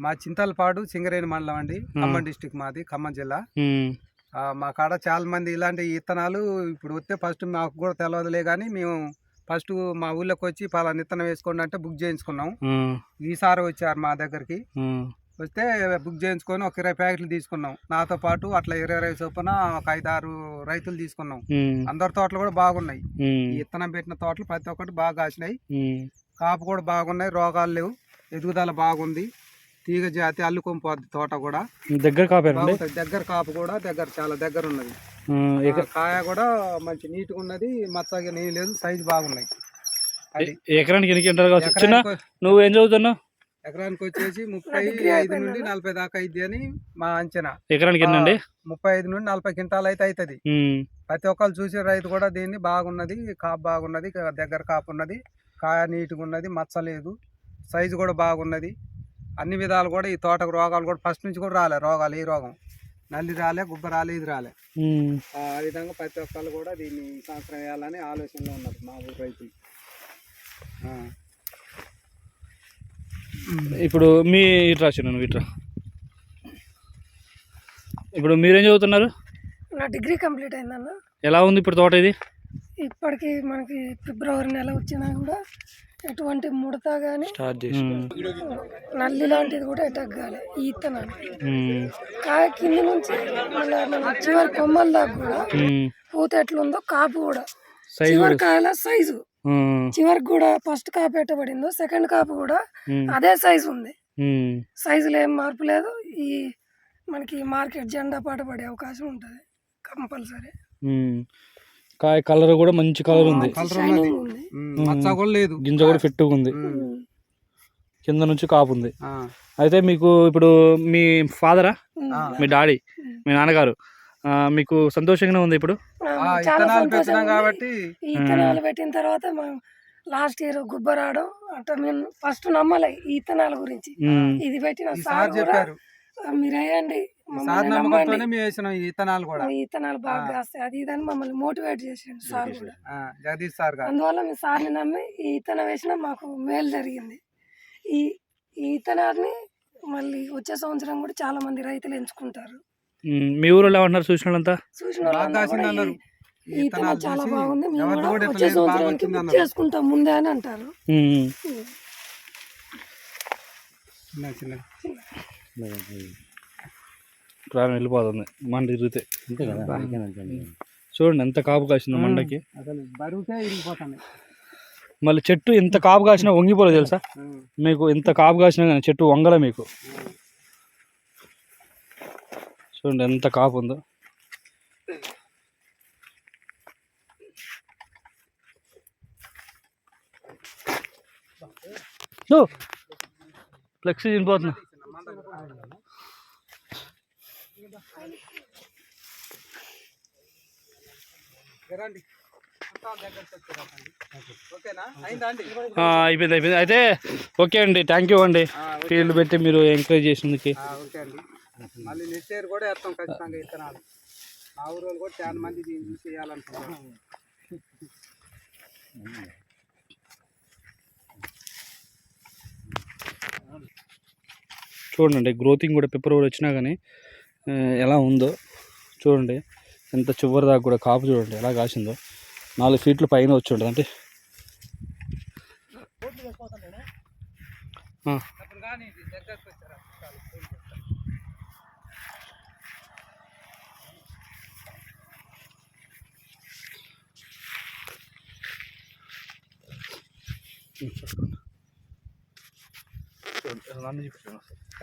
మా చింతలపాడు సింగరేణి మండలం అండి. ఖమ్మం డిస్టిక్ మాది ఖమ్మం జిల్లా. మా. కాడ చాలా మంది ఇలాంటి విత్తనాలు ఇప్పుడు వస్తే ఫస్ట్ మాకు కూడా తెలియదులే కానీ మేము ఫస్ట్ మా ఊళ్ళోకి వచ్చి పలానా విత్తనం వేసుకోండి అంటే బుక్ చేయించుకున్నాం. ఈసారి వచ్చారు మా దగ్గరికి. వస్తే బుక్ చేయించుకొని ఒక ఇరవై ప్యాకెట్లు తీసుకున్నాం. నాతో పాటు అట్లా ఇరవై ఇరవై చొప్పున ఒక ఐదారు రైతులు తీసుకున్నాం. అందరి తోటలు కూడా బాగున్నాయి. ఈ విత్తనం పెట్టిన తోటలు ప్రతి ఒక్కటి బాగా కాసినాయి. కాపు కూడా బాగున్నాయి రోగాలు లేవు. ఎదుగుదల బాగుంది. తీగ జాతి అల్లుకొని పోద్ది తోట కూడా. దగ్గర కాపారండి బాగుంటది. దగ్గర కాపు కూడా దగ్గర చాలా దగ్గర ఉన్నది. కాయ కూడా మంచి నీట్గా ఉన్నది మచ్చగా నీ లేదు సైజు బాగున్నాయి. ఎకరానికి ఎన్ని క్వింటాలు కావచ్చు? నువ్వు ఏం చదువుతున్నావు? ఎకరానికి వచ్చేసి ముప్పై ఐదు నుండి నలభై దాకా అయింది అని మా అంచనా. ఎకరానికి ఎన్ని అండి? ముప్పై ఐదు నుండి నలభై క్వింటాలు అయితే అవుతుంది ప్రతి ఒక్కరు చూసే రైతు కూడా దీన్ని బాగున్నది కాపు బాగున్నది దగ్గర కాపు ఉన్నది కాయ నీట్గా ఉన్నది మచ్చ లేదు సైజు కూడా బాగున్నది. అన్ని విధాలు కూడా ఈ తోటకు రోగాలు కూడా ఫస్ట్ నుంచి కూడా రాలే. రోగాలు ఈ రోగం? నల్లి రాలే గుబ్బ రాలే ఇది రాలే. ఆ విధంగా ప్రతి ఒక్కరు కూడా దీన్ని ఈ సంవత్సరం వేయాలని ఆలోచనలో ఉన్నారు మా ఊరు రైతులు. ఇప్పుడు మీ ఇట్రా చిన్న ఇట్రా ఇప్పుడు మీరేం చదువుతున్నారు? నా డిగ్రీ కంప్లీట్ అయిందన్న. ఎలా ఉంది ఇప్పుడు తోట ఇది? ఇప్పటికి మనకి ఫిబ్రవరి నెల వచ్చినా కూడా ఎటువంటి ముడత కానీ స్టార్ట్ నల్లి లాంటిది కూడా అటాక్ కాలే ఈ ఇత్తనాలు. కాయ కింద నుంచి చివరి కొమ్మల దాకా కూడా పూత ఎట్లుందో కాపు కూడా. సైజ్ చివరి కాయల సైజు. చివరికి కూడా ఫస్ట్ కాపు పెట్టబడిందో సెకండ్ కాపు కూడా అదే సైజు ఉంది. సైజులో ఏం మార్పు లేదు. ఈ మనకి మార్కెట్ జెండా పాట పడే అవకాశం ఉంటుంది కంపల్సరీ. కాయ కలర్ కూడా మంచి కలర్ ఉంది. కలర్ షైనింగ్ ఉన్నది ఉంది. ఉమ్, మచ్చ కూడా లేదు. గింజ కూడా ఫిట్ ఉంది. కింద నుంచి కాపు ఉంది. అయితే మీకు ఇప్పుడు మీ ఫాదరా. మీ డాడీ? మీ నాన్నగారు? మీకు సంతోషంగానే ఉంది ఇప్పుడు. కాబట్టి. ఈ ఇత్తనాలు పెట్టిన తర్వాత లాస్ట్ ఇయర్ గుబ్బ రావడం అంటే మేము ఫస్ట్ నమ్మలే ఈ ఇత్తనాల గురించి. ఇది పెట్టిన సార్ చెప్పారు. "ఆ, మీరు ఈ సార్ నమ్మకంతోనే మేము వేసినాం ఈ విత్తనాలు కూడా. ఈ బాగా కాస్తాయి అది ఇదని మమ్మల్ని మోటివేట్ చేసిండు సార్ కూడా. ఆ, జగదీష్ సార్ గారు. అందువల్ల మీ సార్ని నమ్మి ఈ ఇత్తనం వేసినా మాకు మేలు జరిగింది. ఈ ఈ ఇత్తనాన్ని మళ్ళీ వచ్చే సంవత్సరం కూడా చాలా మంది రైతులు ఎంచుకుంటారు. మీ ఊరిలో ఏమంటున్నారు చూసిన చూసిన బాగా వాళ్ళందరూ కాసింది కూడా అన్నారు. ఈ- ఈ ఈ ఇత్తనం విత్తనాలు చాలా బాగుంది. మేము కూడా వచ్చే సంవత్సరానికి బుక్. చేసుకుంటాం ముందే అని అంటారు. చిన్న. చిన్న. ప్రాణం వెళ్ళిపోతుంది. మండ తిరిగితే చూడండి ఎంత కాపు కాసిందో మండకి. అసలు బరువుకే ఇరిగిపోతుంది. మళ్ళీ చెట్టు ఎంత కాపు కాసినా వంగిపోలేదు తెలుసా? మీకు ఎంత కాపు కాసినా కానీ చెట్టు వంగల మీకు. చూడండి ఎంత కాపు ఉందో. ఫ్లెక్సీ తినిపోతున్నా. రండి. అయిపోయింది అయిపోయింది. అయితే ఓకే అండి థ్యాంక్ యూ అండి. ఫీల్డ్ పెట్టి మీరు ఎంకరేజ్ చేసినందుకు. ఓకే అండి. మళ్ళీ నెక్స్ట్ ఇయర్ కూడా వేస్తాం ఖచ్చితంగా మా ఊరు కూడా చాలా మంది దీన్ని చూసి వేయాలనుకుంటున్నాం చూడండి గ్రోతింగ్ కూడా ఫిబ్రవరి వచ్చినా కానీ ఎలా ఉందో చూడండి. ఎంత చివరి దాకా కూడా కాపు చూడండి ఎలా కాసిందో. నాలుగు ఫీట్లు పైన వచ్చి ఉంటుంది అంటే.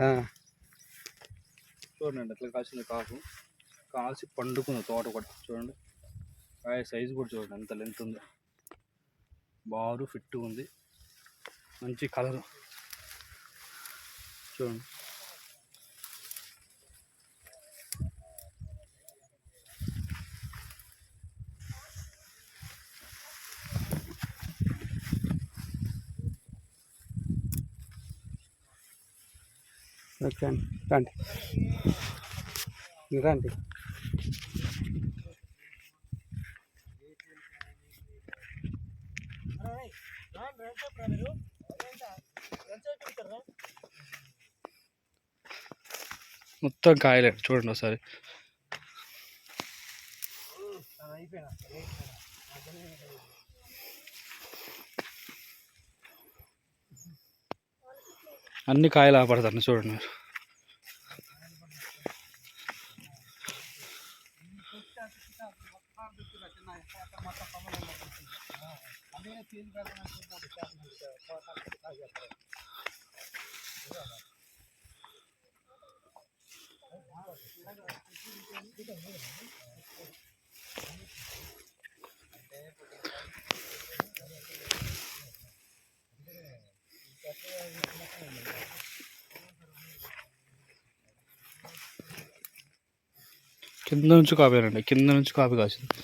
ఆ, చూడండి ఎట్లా కాసింది కాపు. కాసి పండుకుంది తోట కూడా చూడండి. కాయ సైజు కూడా చూడండి ఎంత లెంత్ ఉందో. బారు ఫిట్ ఉంది. మంచి కలర్ చూడండి. ఓకే అండి రండి. రండి. మొత్తం కాయలే చూడండి ఒకసారి. అన్ని కాయలు ఆపడతాను చూడండి మీరు Thank you. కింద నుంచి కాపేనండి కింద నుంచి కాపీ కాసింది.